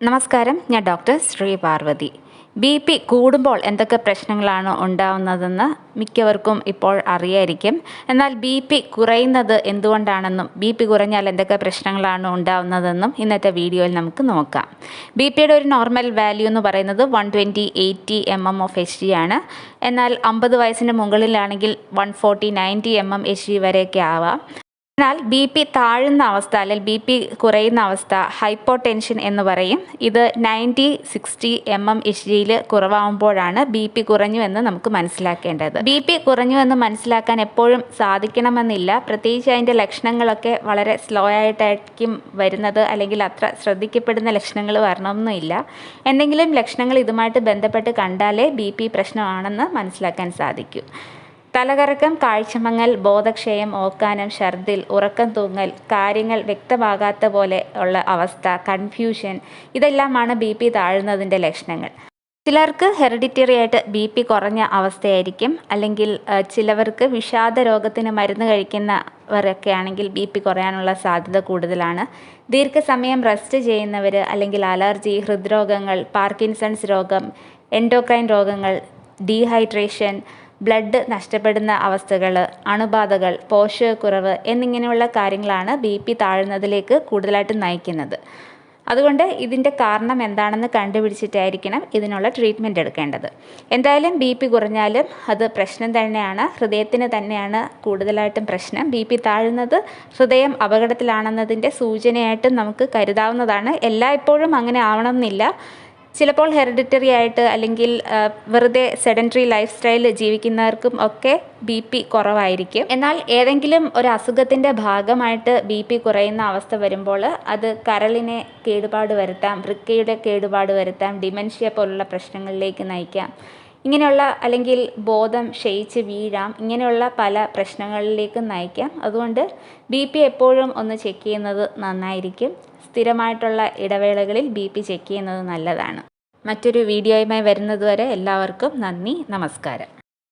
നമസ്കാരം. ഞാൻ doctor Sree Parvathy. B P കൂടുമ്പോൾ എന്തൊക്കെ പ്രശ്നങ്ങളാണ് ഉണ്ടാവുന്നതെന്ന് മിക്കവർക്കും ഇപ്പോൾ അറിയായിരിക്കും. എന്നാൽ ബി പി കുറയുന്നത് എന്തുകൊണ്ടാണെന്നും ബി പി കുറഞ്ഞാൽ എന്തൊക്കെ പ്രശ്നങ്ങളാണ് ഉണ്ടാവുന്നതെന്നും ഇന്നത്തെ വീഡിയോയിൽ നമുക്ക് നോക്കാം. ബി പിയുടെ ഒരു നോർമൽ വാല്യൂ എന്ന് പറയുന്നത് one twenty eighty M M of H G ആണ്. എന്നാൽ അമ്പത് വയസ്സിന് മുകളിലാണെങ്കിൽ one forty ninety M M H G വരെയൊക്കെ ആവാം. എന്നാൽ ബി പി താഴുന്ന അവസ്ഥ അല്ലെങ്കിൽ ബി പി കുറയുന്ന അവസ്ഥ ഹൈപ്പോ ടെൻഷൻ എന്ന് പറയും. ഇത് ninety sixty M M H ജിയിൽ കുറവാകുമ്പോഴാണ് ബി പി കുറഞ്ഞു എന്ന് നമുക്ക് മനസ്സിലാക്കേണ്ടത്. ബി പി കുറഞ്ഞു എന്ന് മനസ്സിലാക്കാൻ എപ്പോഴും സാധിക്കണമെന്നില്ല. പ്രത്യേകിച്ച് അതിന്റെ ലക്ഷണങ്ങളൊക്കെ വളരെ സ്ലോ ആയിട്ടായിരിക്കും വരുന്നത്. അല്ലെങ്കിൽ അത്ര ശ്രദ്ധിക്കപ്പെടുന്ന ലക്ഷണങ്ങൾ വരണമെന്നില്ല. എന്തെങ്കിലും ലക്ഷണങ്ങൾ ഇതുമായിട്ട് ബന്ധപ്പെട്ട് കണ്ടാലേ ബി പി പ്രശ്നമാണെന്ന് മനസ്സിലാക്കാൻ സാധിക്കൂ. തലകറക്കം കാഴ്ചമങ്ങൽ ബോധക്ഷയം ഓക്കാനം ഛർദിൽ ഉറക്കം തൂങ്ങൽ കാര്യങ്ങൾ വ്യക്തമാകാത്ത പോലെ ഉള്ള അവസ്ഥ കൺഫ്യൂഷൻ ഇതെല്ലാമാണ് ബി പി താഴുന്നതിന്റെ ലക്ഷണങ്ങൾ. ചിലർക്ക് ഹെറിഡിറ്ററി ആയിട്ട് ബി പി കുറഞ്ഞ അവസ്ഥയായിരിക്കും. അല്ലെങ്കിൽ ചിലവർക്ക് വിഷാദ രോഗത്തിന് മരുന്ന് കഴിക്കുന്നവരൊക്കെ ആണെങ്കിൽ ബി പി കുറയാനുള്ള സാധ്യത കൂടുതലാണ്. ദീർഘസമയം റെസ്റ്റ് ചെയ്യുന്നവർ അല്ലെങ്കിൽ അലർജി ഹൃദ്രോഗങ്ങൾ പാർക്കിൻസൺസ് രോഗം എൻഡോക്രൈൻ രോഗങ്ങൾ ഡീഹൈഡ്രേഷൻ ബ്ലഡ് നഷ്ടപ്പെടുന്ന അവസ്ഥകൾ അണുബാധകൾ പോഷകക്കുറവ് എന്നിങ്ങനെയുള്ള കാര്യങ്ങളാണ് ബി പി താഴുന്നതിലേക്ക് കൂടുതലായിട്ട് നയിക്കുന്നത്. അതുകൊണ്ട് ഇതിന്റെ കാരണം എന്താണെന്ന് കണ്ടുപിടിച്ചിട്ടായിരിക്കണം ഇതിനുള്ള ട്രീറ്റ്മെന്റ് എടുക്കേണ്ടത്. എന്തായാലും ബി പി കുറഞ്ഞാലും അത് പ്രശ്നം തന്നെയാണ് ഹൃദയത്തിന് തന്നെയാണ് കൂടുതലായിട്ടും പ്രശ്നം. ബി പി താഴുന്നത് ഹൃദയം അപകടത്തിലാണെന്നതിന്റെ സൂചനയായിട്ടും നമുക്ക് കരുതാവുന്നതാണ്. എല്ലായ്പ്പോഴും അങ്ങനെ ആവണമെന്നില്ല. ചിലപ്പോൾ ഹെറിഡിറ്ററി ആയിട്ട് അല്ലെങ്കിൽ വെറുതെ സെഡന്ററി ലൈഫ് സ്റ്റൈൽ ജീവിക്കുന്നവർക്കും ഒക്കെ ബി പി കുറവായിരിക്കും. എന്നാൽ ഏതെങ്കിലും ഒരു അസുഖത്തിന്റെ ഭാഗമായിട്ട് ബി പി കുറയുന്ന അവസ്ഥ വരുമ്പോൾ അത് കരളിനെ കേടുപാട് വരുത്താം വൃക്കയുടെ കേടുപാട് വരുത്താം ഡിമെൻഷ്യ പോലുള്ള പ്രശ്നങ്ങളിലേക്ക് നയിക്കാം. ഇങ്ങനെയുള്ള അല്ലെങ്കിൽ ബോധം ക്ഷയിച്ച് വീഴാം ഇങ്ങനെയുള്ള പല പ്രശ്നങ്ങളിലേക്കും നയിക്കാം. അതുകൊണ്ട് ബി പി എപ്പോഴും ഒന്ന് ചെക്ക് ചെയ്യുന്നത് നന്നായിരിക്കും. സ്ഥിരമായിട്ടുള്ള ഇടവേളകളിൽ ബി പി ചെക്ക് ചെയ്യുന്നത് നല്ലതാണ്. മറ്റൊരു വീഡിയോയുമായി വരുന്നതുവരെ എല്ലാവർക്കും നന്ദി നമസ്കാരം.